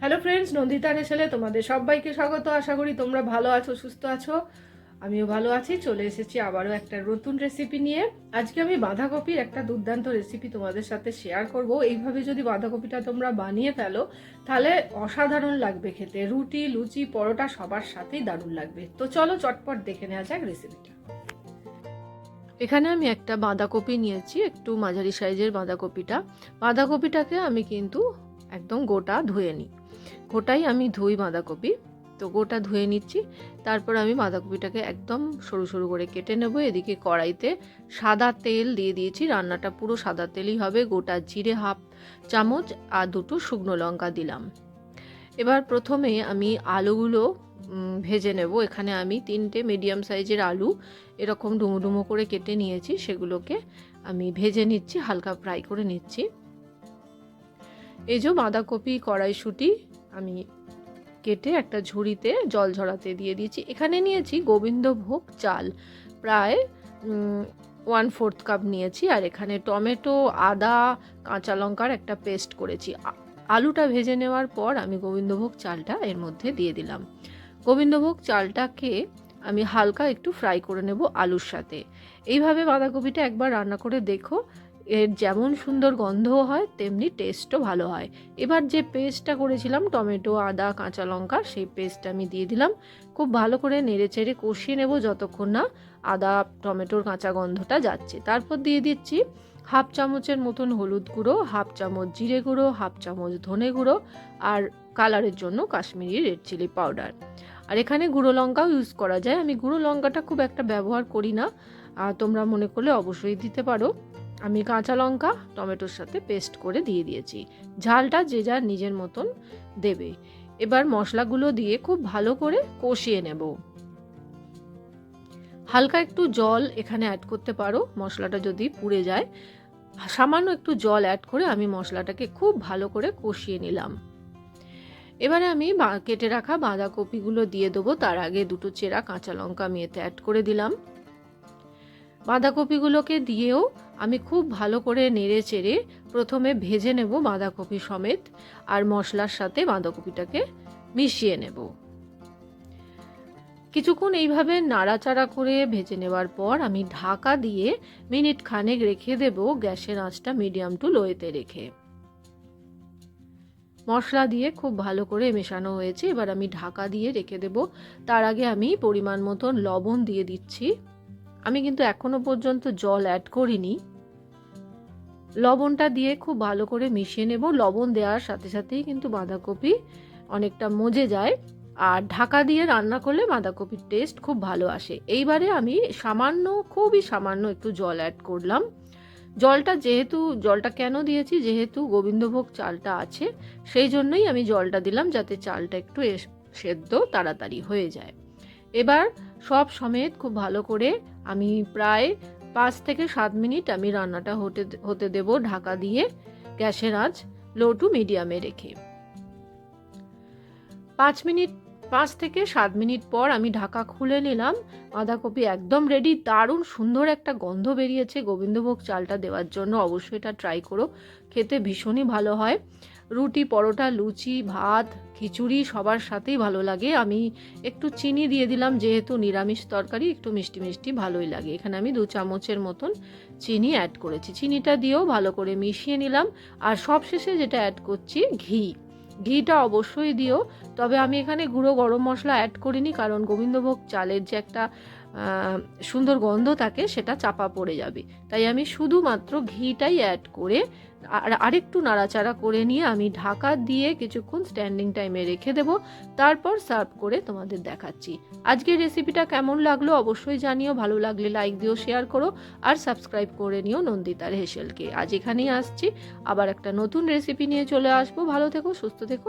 Hello friends Nandita রেসেলে তোমাদের সবাইকে স্বাগত। আশা করি তোমরা ভালো আছো, সুস্থ আছো। আমিও ভালো আছি। চলে এসেছি আবারও একটা নতুন রেসিপি নিয়ে। আজকে আমি বাঁধাকপির একটা দুর্দান্ত রেসিপি তোমাদের সাথে শেয়ার করব। এইভাবে যদি বাঁধাকপিটা তোমরা বানিয়ে ফেলো, তাহলে অসাধারণ লাগবে খেতে। রুটি, লুচি, পরোটা সবার সাথেই দারুণ লাগবে। তো চলো চটপট দেখে নেওয়া যাক রেসিপিটা এখানে আমি একটা বাঁধাকপি নিয়েছি, একটু মাঝারি সাইজের বাঁধাকপিটা। বাঁধাকপিটাকে আমি কিন্তু একদম গোটা ধুয়ে নিই। গোটাই আমি ধুই বাঁধাকপি। তো গোটা ধুয়ে নিচ্ছি, তারপর আমি বাঁধাকপিটাকে একদম সরু সরু করে কেটে নেব। এদিকে কড়াইতে সাদা তেল দিয়ে দিয়েছি, রান্নাটা পুরো সাদা তেলই হবে, গোটা জিরে হাফ চামচ আর দুটো শুকনো লঙ্কা দিলাম। এবার প্রথমে আমি আলুগুলো ভেজে নেব। এখানে আমি তিনটে মিডিয়াম সাইজের আলু এরকম ডুমো ডুমো করে কেটে নিয়েছি, সেগুলোকে আমি ভেজে নিচ্ছি, হালকা ফ্রাই করে নিচ্ছি। এই যে বাঁধাকপি কড়াইশুঁটি আমি কেটে একটা ঝুড়িতে জল ঝরাতে দিয়ে দিয়েছি। এখানে নিয়েছি গোবিন্দভোগ চাল। প্রায় ওয়ান ফোর্থ কাপ নিয়েছি আর এখানে টমেটো, আদা, কাঁচা লঙ্কার একটা পেস্ট করেছি। আলুটা ভেজে নেওয়ার পর আমি গোবিন্দভোগ চালটা এর মধ্যে দিয়ে দিলাম। গোবিন্দভোগ চালটাকে আমি হালকা একটু ফ্রাই করে নেব আলুর সাথে। এইভাবে বাঁধাকপিটা একবার রান্না করে দেখো। এর যেমন সুন্দর গন্ধও হয়, তেমনি টেস্টও ভালো হয়। এবার যে পেস্টটা করেছিলাম, টমেটো, আদা, কাঁচা লঙ্কা, সেই পেস্টটা আমি দিয়ে দিলাম। খুব ভালো করে নেড়ে চেড়ে কষিয়ে নেব যতক্ষণ না আদা, টমেটোর কাঁচা গন্ধটা যাচ্ছে। তারপর দিয়ে দিচ্ছি হাফ চামচের মতন হলুদ গুঁড়ো, হাফ চামচ জিরে গুঁড়ো, হাফ চামচ ধনে গুঁড়ো আর কালারের জন্য কাশ্মীরি রেড চিলি পাউডার আর এখানে গুঁড়ো লঙ্কাও ইউজ করা যায়। আমি গুঁড়ো লঙ্কাটা খুব একটা ব্যবহার করি না। তোমরা মনে করলে অবশ্যই দিতে পারো। আমি কাঁচা লঙ্কা, টমেটোর সাথে পেস্ট করে দিয়ে দিয়েছি। ঝালটা যে যার নিজের মতন দেবে। এবার মশলাগুলো দিয়ে খুব ভালো করে কষিয়ে নেব। হালকা একটু জল এখানে অ্যাড করতে পারো, মশলাটা যদি পুড়ে যায়। সামান্য একটু জল অ্যাড করে আমি মশলাটাকে খুব ভালো করে কষিয়ে নিলাম। এবারে আমি কেটে রাখা বাঁধাকপিগুলো দিয়ে দেবো। তার আগে দুটো চেরা কাঁচা লঙ্কা আমি এতে অ্যাড করে দিলাম। বাঁধাকপিগুলোকে দিয়েও আমি খুব ভালো করে নেড়ে চেড়ে প্রথমে ভেজে নেব বাঁধাকপি সমেত আর মশলার সাথে বাঁধাকপিটাকে মিশিয়ে নেব। কিছুক্ষণ এইভাবে নাড়াচাড়া করে ভেজে নেওয়ার পর আমি ঢাকা দিয়ে মিনিট খানেক রেখে দেব গ্যাসের আঁচটা মিডিয়াম টু লোয়েতে রেখে। মশলা দিয়ে খুব ভালো করে মেশানো হয়েছে, এবার আমি ঢাকা দিয়ে রেখে দেব। তার আগে আমি পরিমাণ মতন লবণ দিয়ে দিচ্ছি। আমি কিন্তু এখনও পর্যন্ত জল অ্যাড করিনি। লবণটা দিয়ে খুব ভালো করে মিশিয়ে নেব। লবণ দেওয়ার সাথে সাথেই কিন্তু বাঁধাকপি অনেকটা মজে যায়। আর ঢাকা দিয়ে রান্না করলে বাঁধাকপির টেস্ট খুব ভালো আসে। এইবারে আমি সামান্য, খুবই সামান্য একটু জল অ্যাড করলাম। জলটা যেহেতু, জলটা কেন দিয়েছি? যেহেতু গোবিন্দভোগ চালটা আছে, সেই জন্যই আমি জলটা দিলাম যাতে চালটা একটু সেদ্ধ, তাড়াতাড়ি হয়ে যায়। এবার সব সমেত খুব ভালো করে আমি প্রায় পাঁচ থেকে সাত মিনিট আমি রান্নাটা হতে হতে দেব ঢাকা দিয়ে গ্যাসের আঁচ লো টু মিডিয়ামে রেখে। পাঁচ মিনিট, পাঁচ থেকে সাত মিনিট পর আমি ঢাকা খুলে নিলাম। বাঁধাকপি একদম রেডি দারুণ সুন্দর একটা গন্ধ বেরিয়েছে। গোবিন্দভোগ চালটা দেওয়ার জন্য অবশ্যই এটা ট্রাই করো, খেতে ভীষণই ভালো হয়। রুটি, পরোটা, লুচি, ভাত খিচুড়ি সবার সাথেই ভালো লাগে। আমি একটু চিনি দিয়ে দিলাম, যেহেতু নিরামিষ তরকারি, একটু মিষ্টি মিষ্টি ভালোই লাগে। এখানে আমি দু চামচের মতন চিনি অ্যাড করেছি। চিনিটা দিয়েও ভালো করে মিশিয়ে নিলাম। আর সবশেষে যেটা অ্যাড করছি, ঘি। ঘিটা অবশ্যই দিও। তবে আমি এখানে গুঁড়ো গরম মশলা অ্যাড করিনি, কারণ গোবিন্দভোগ চালের যে একটা সুন্দর গন্ধ থাকে, সেটা চাপা পড়ে যাবে। তাই আমি শুধুমাত্র ঘিটাই অ্যাড করে আর আরেকটু নাড়াচাড়া করে নিয়ে আমি ঢাকা দিয়ে কিছুক্ষণ স্ট্যান্ডিং টাইমে রেখে দেব। তারপর সার্ভ করে তোমাদের দেখাচ্ছি। আজকের রেসিপিটা কেমন লাগল অবশ্যই জানিও, ভালো লাগলে লাইক দিও শেয়ার করো, আর সাবস্ক্রাইব করে নিও নন্দিতার হেসেলকে। আজ এখানেই আসছি, আবার একটা নতুন রেসিপি নিয়ে চলে আসব। ভালো থেকো, সুস্থ থেকো